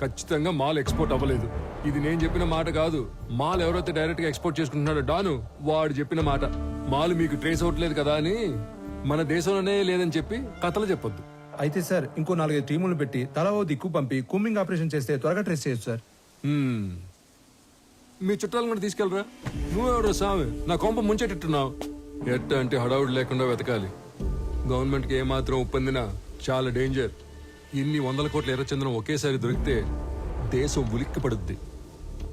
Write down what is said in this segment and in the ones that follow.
ఖచ్చితంగా mall export అవ్వలేదు. ఇది నేను చెప్పిన మాట కాదు. మాల్ ఎవరైతే డైరెక్ట్గా ఎక్స్పోర్ట్ చేసుకుంటున్నాడో డాను వాడు చెప్పిన మాట. మాల్ మీకు ట్రేస్ అవ్వట్లేదు కదా అని మన దేశంలోనే లేదని చెప్పి కథలు చెప్పొద్దు. అయితే సార్ ఇంకో నాలుగైదు టీములు పెట్టి తలా ఓ దిక్కు పంపి కూమింగ్ ఆపరేషన్ చేస్తే త్వరగా ట్రేస్ చేయొచ్చు సార్. మీ చుట్టాలను కూడా తీసుకెళ్ళరా? నువ్వెవరో సామి? నా కొంప ముంచెట్టున్నావు ఎట్ట అంటే హడావుడి లేకుండా వెతకాలి. గవర్నమెంట్కి ఏమాత్రం ఒప్పందినా చాలా డేంజర్ ఇన్ని వందల కోట్ల ఎర్రచందనం ఒకేసారి దొరికితే దేశం ఉలిక్కి పడుద్ది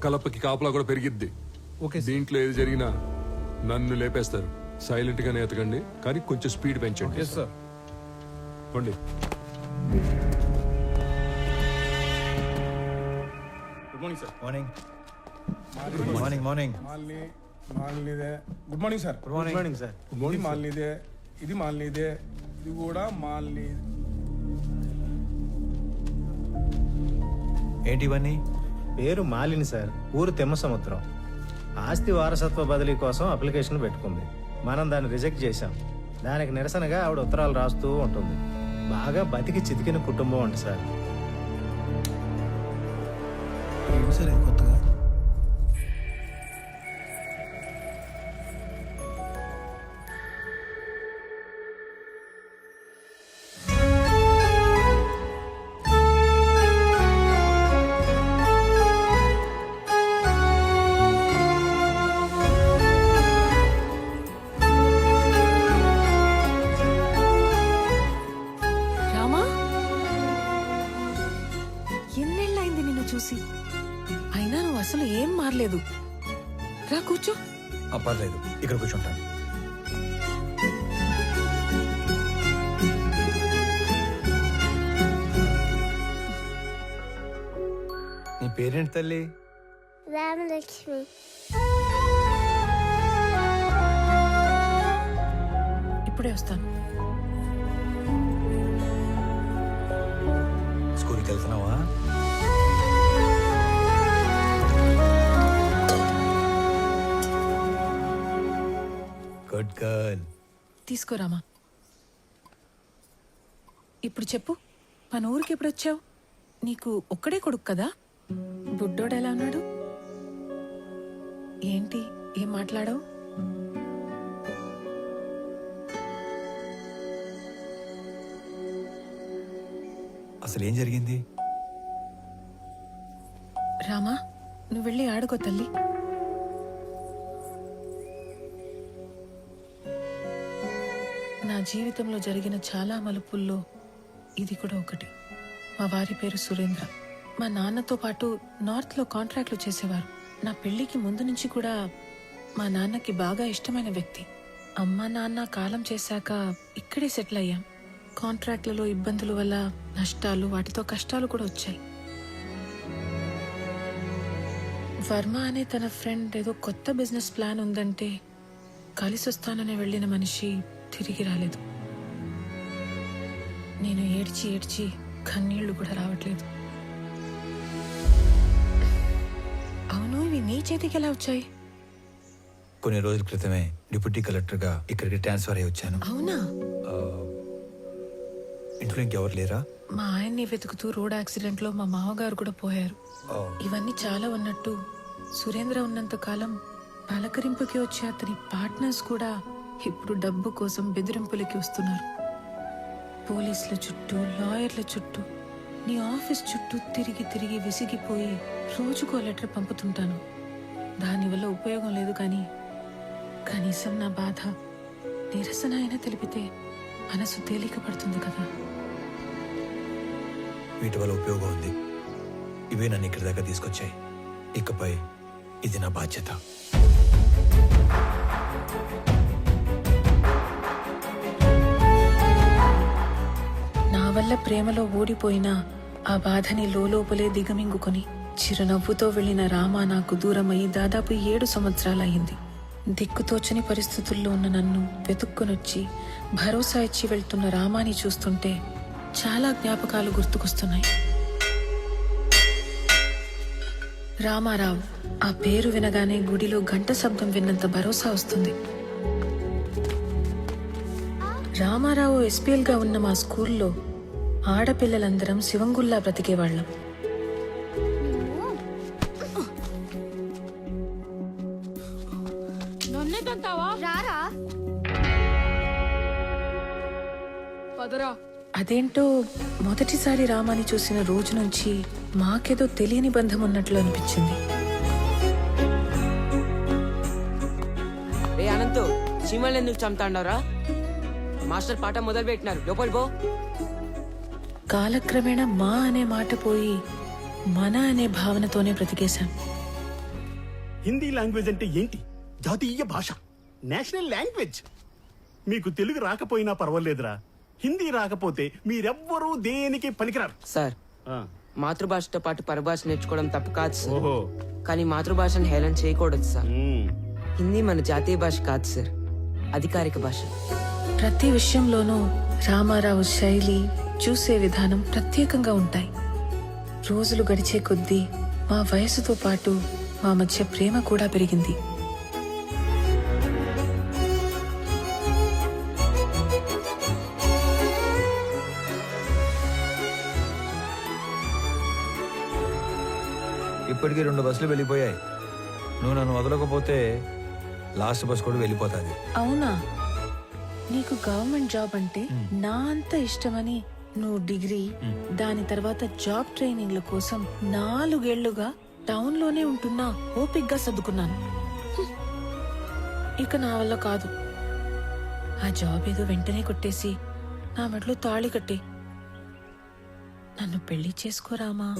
కలపకి కాపలా కూడా పెరిగిద్ది. Okay sir. దీంట్లో ఏది జరిగినా నన్ను లేపేస్తారు. సైలెంట్ గానే ఎతకండి కానీ కొంచెం స్పీడ్ పెంచండి. Yes sir. పోండి. Good morning sir morning morning morning మాల్ని మాల్నిదే good morning sir good morning sir ఇది మాల్నిదే ఇది మాల్నిదే ఇది కూడా మాల్ని ఏంటి ఇవన్నీ? పేరు మాలిని సార్. ఊరు తెమ్మ సముద్రం. ఆస్తి వారసత్వ బదిలీ కోసం అప్లికేషన్ పెట్టుకుంది. మనం దాన్ని రిజెక్ట్ చేశాం. దానికి నిరసనగా ఆవిడ ఉత్తరాలు రాస్తూ ఉంటుంది. బాగా బతికి చితికిన కుటుంబం అంట సార్. సరే కొత్తగా ఏం మారలేదు రా కూర్చో. ఆ, పర్లేదు. ఇక్కడ కూర్చుంటాను నీ పేరేంటి తల్లి? రామలక్ష్మి. ఇప్పుడే వస్తాను. స్కూల్కి వెళ్తున్నావా? గుడ్ గర్ల్ తీసుకో రామా. ఇప్పుడు చెప్పు మన ఊరికి ఎప్పుడు వచ్చావు నీకు ఒక్కడే కొడుకు కదా? బుడ్డోడు ఎలా ఉన్నాడు? ఏంటి ఏం మాట్లాడావు? అసలు ఏం జరిగింది? రామా నువ్వు వెళ్ళి ఆడుకో తల్లి. నా జీవితంలో జరిగిన చాలా మలుపుల్లో ఇది కూడా ఒకటి. మా వారి పేరు సురేంద్ర. మా నాన్నతో పాటు నార్త్లో కాంట్రాక్ట్లు చేసేవారు. నా పెళ్ళికి ముందు నుంచి కూడా మా నాన్నకి బాగా ఇష్టమైన వ్యక్తి. అమ్మ నాన్న కాలం చేశాక ఇక్కడే సెటిల్ అయ్యాం. కాంట్రాక్ట్లలో ఇబ్బందుల వల్ల నష్టాలు వాటితో కష్టాలు కూడా వచ్చాయి. వర్మ అనే తన ఫ్రెండ్ ఏదో కొత్త బిజినెస్ ప్లాన్ ఉందంటే కలిసి వస్తానని వెళ్ళిన మనిషి తిరిగి రాలేదు. నేను ఏడ్చి ఏడ్చి కన్నీళ్ళు కూడా రావట్లేదు. అవును ఇవి నీ చేతికి ఎలా వచ్చాయి? కొన్ని రోజుల క్రితమే డిప్యూటీ కలెక్టర్గా ఇక్కడికి ట్రాన్స్ఫర్ అయ్యి వచ్చాను. అవునా? ఇంట్లో ఇంకెవరు లేరా? మా ఆయన్ని వెతుకుతూ రోడ్ యాక్సిడెంట్లో మా మామగారు కూడా పోయారు. ఇవన్నీ చాలా ఉన్నట్టు సురేంద్ర ఉన్నంత కాలం పలకరింపుకి వచ్చే అతని పార్ట్నర్స్ కూడా ఇప్పుడు డబ్బు కోసం బెదిరింపులకి వస్తున్నారు. పోలీసుల చుట్టూ లాయర్ల చుట్టూ నీ ఆఫీస్ చుట్టూ తిరిగి తిరిగి విసిగిపోయి రోజుకో లెటర్ పంపుతుంటాను. దానివల్ల ఉపయోగం లేదు కానీ కనీసం నా బాధ నిరసన అయినా తెలిపితే మనసు తేలిక పడుతుంది కదా. వీటి వల్ల ఉపయోగం ఉంది. ఇవే నన్ను ఇక్కడి దాకా తీసుకొచ్చాయి. ఇకపై ఇది నా బాధ్యత. వల్ల ప్రేమలో ఓడిపోయిన ఆ బాధని లోపలే దిగమింగుకొని చిరునవ్వుతో వెళ్ళిన రామ నాకు దూరమై దాదాపు ఏడు సంవత్సరాలయ్యింది. దిక్కుతోచని పరిస్థితుల్లో ఉన్న నన్ను వెతుక్కునొచ్చి భరోసా ఇచ్చి వెళ్తున్న రామాని చూస్తుంటే చాలా జ్ఞాపకాలు గుర్తుకొస్తున్నాయి. రామారావు ఆ పేరు వినగానే గుడిలో గంట శబ్దం విన్నంత భరోసా వస్తుంది. రామారావు ఎస్పీఎల్గా ఉన్న మా స్కూల్లో ఆడపిల్లలందరం శివంగుల్లా బ్రతికేవాళ్ళం. అదేంటో మొదటిసారి రామాని చూసిన రోజు నుంచి మాకేదో తెలియని బంధం ఉన్నట్లు అనిపించింది. చంపుతాండవరా మాస్టర్ పాట మొదలు పెట్టినారు లోపలి పో. కాలక్రమేణా మా అనే మాట పోయి మన అనే భావనతోనే బ్రతికేశాం. హిందీ లాంగ్వేజ్ అంటే ఏంటి? జాతీయ భాష. National language. మీకు తెలుగు రాకపోయినా పర్వాలేదురా. హిందీ రాకపోతే మీరెవ్వరూ దేనికి పనికిరారు? సార్ ఆ, మాతృభాషతో పాటు పరభాష నేర్చుకోవడం తప్పు కాదు సార్. ఓహో. కానీ మాతృభాషను హేళన చేయకూడదు సార్. హిందీ మన జాతీయ భాష కాదు సార్. అధికారిక భాష. ప్రతి విషయంలోనూ రామారావు శైలి చూసే విధానం ప్రత్యేకంగా ఉంటాయి. రోజులు గడిచే కొద్దీ మా వయసుతో పాటు మా మధ్య ప్రేమ కూడా పెరిగింది. ఇప్పటికీ రెండు బస్సులు వెళ్ళిపోయాయి. నువ్వు నన్ను వదలకపోతే లాస్ట్ బస్ కూడా వెళ్ళిపోతుంది. అవునా? నీకు గవర్నమెంట్ జాబ్ అంటే నా అంత ఇష్టమని నువ్వు డిగ్రీ దాని తర్వాత జాబ్ ట్రైనింగ్ల కోసం నాలుగేళ్ళుగా టౌన్లోనే ఉంటున్నా ఓపిగ్గా సర్దుకున్నాను. ఇక నా వల్ల కాదు. ఆ జాబ్ ఏదో వెంటనే కొట్టేసి నా మెడలో తాళి కట్టి. నన్ను పెళ్ళి చేసుకోరామా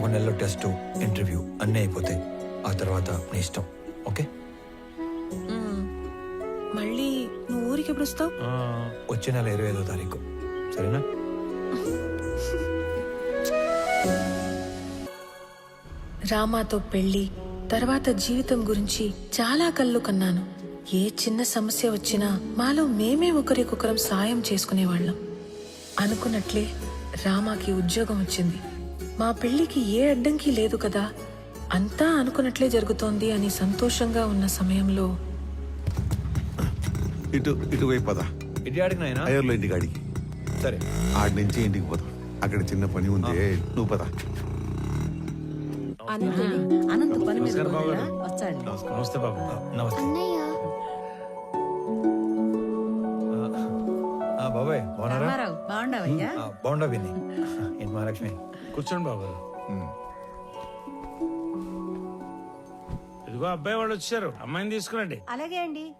ఒక నెలలో టెస్ట్ ఇంటర్వ్యూ అన్నీ అయిపోతాయి. ఆ తర్వాత నీ ఇష్టం. ఓకే. మళ్ళీ ఊరికి ఎప్పుడు వస్తావు వచ్చే నెల ఇరవై ఐదో తారీఖు. సరేనా? రామాతో పెళ్ళి తర్వాత జీవితం గురించి చాలా కళ్ళు కన్నాను. ఏ చిన్న సమస్య వచ్చినా మాలో మేమే ఒకరికొకరం సాయం చేసుకునేవాళ్ళం. అనుకున్నట్లే రామాకి ఉద్యోగం వచ్చింది. మా పెళ్ళికి ఏ అడ్డంకి లేదు కదా అంతా అనుకున్నట్లే జరుగుతోంది అని సంతోషంగా ఉన్న సమయంలో ఇటు ఇటువైపు పద. ఇటు ఆడికి నాయనా? అయ్యర్లో ఇంటికి అడిగి సరే. ఆడి నుంచి ఇంటికి పోదాం. అక్కడ చిన్న పని ఉంది. నువ్వు పద. అనంత పని మీద వచ్చాడు. నమస్తే బాబు. నమస్తే. అన్నయ్య. ఆ, బాబాయ్ బాగున్నారా? రామారావు బాగుండవయ్యా? ఆ, బాగుండా విని. ఏంటి మహాలక్ష్మి? కూర్చోండి బాబు. ఇదిగో అబ్బాయి వాళ్ళు వచ్చారు. అమ్మాయిని తీసుకురండి. అలాగే అండి.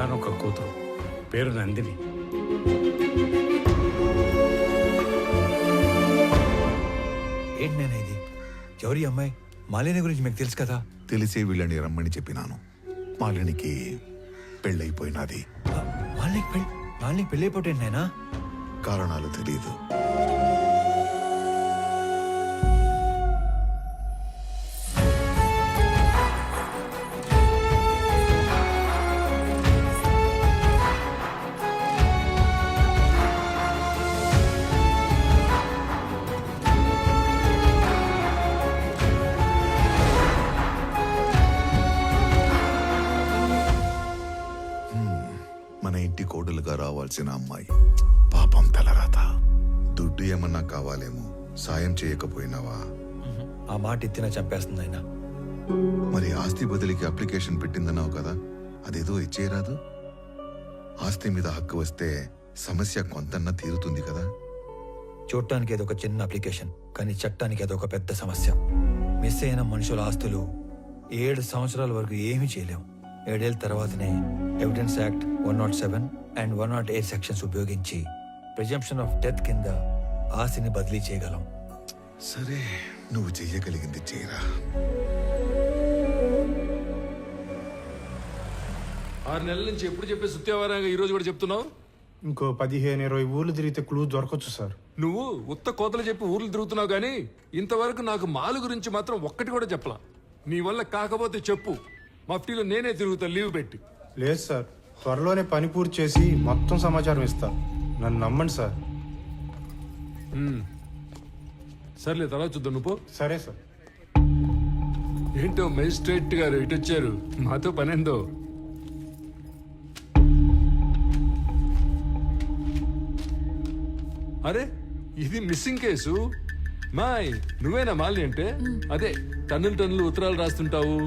ఒక్కగానొక్క కూతురు. పేరు నందిని. ఏంటి నేను ఇది? ఎవరి అమ్మాయి? మాలిని గురించి మీకు తెలుసు కదా? తెలిసే వీళ్ళని రమ్మని చెప్పినాను. మాలినికి పెళ్ళైపోయినది. మాలినికి పెళ్ళి మాలినికి పెళ్ళైపోతే నాయనా? కారణాలు తెలియదు. కోడలుగా రావాల్సిన అమ్మాయి. పాపం తలరాత. దుడ్డు ఏమన్నా కావాలేమో సాయం చేయకపోయినావా? ఆ మాట ఎత్తినా చంపేస్తుంది ఆయన. మరి ఆస్తి బదిలీకి అప్లికేషన్ పెట్టిందన్నావు కదా అదేదో ఇచ్చేయరాదు? ఆస్తి మీద హక్కు వస్తే సమస్య కొంతన్నా తీరుతుంది కదా? చూడటానికి ఏదో ఒక చిన్న అప్లికేషన్ కానీ చట్టానికి ఏదో ఒక పెద్ద సమస్య. మిస్ అయిన మనుషుల ఆస్తులు ఏడు సంవత్సరాల వరకు ఏమీ చేయలేం ఏడేళ్ళ తర్వాతనే evidence act one not seven and one not eight sections ఉపయోగించి ప్రిజంప్షన్ ఆఫ్ డెత్ కింద ఆస్తిని బదిలీ చేయగలం. సరే నువ్వు చెయ్యగలిగింది చేయరా. ఆరు నెలల నుంచి ఎప్పుడు చెప్పే సుత్యావారంగా ఈ రోజు కూడా చెప్తున్నావు? ఇంకో పదిహేను ఇరవై ఊర్లు తిరిగితే క్లూ దొరకచ్చు సార్. నువ్వు ఉత్త కోతలు చెప్పి ఊర్లు తిరుగుతున్నావు కానీ ఇంతవరకు నాకు మాలు గురించి మాత్రం ఒక్కటి కూడా చెప్పలా. నీ వల్ల కాకపోతే చెప్పు. మఫ్టీలో నేనే తిరుగుతా లీవ్ పెట్టి. లేదు సార్. త్వరలోనే పని పూర్తి చేసి మొత్తం సమాచారం ఇస్తా. నన్ను నమ్మండి సార్. సర్లే తర్వాత చూద్దాం. నువ్వు పో. సరే సార్. ఏంటో మెజిస్ట్రేట్ గారు ఇటు వచ్చారు. మాతో పనేందో? అరే ఇది మిస్సింగ్ కేసు మాయ్ నువ్వేనా మాలి అంటే? అదే టన్నులు టన్నులు ఉత్తరాలు రాస్తుంటావు.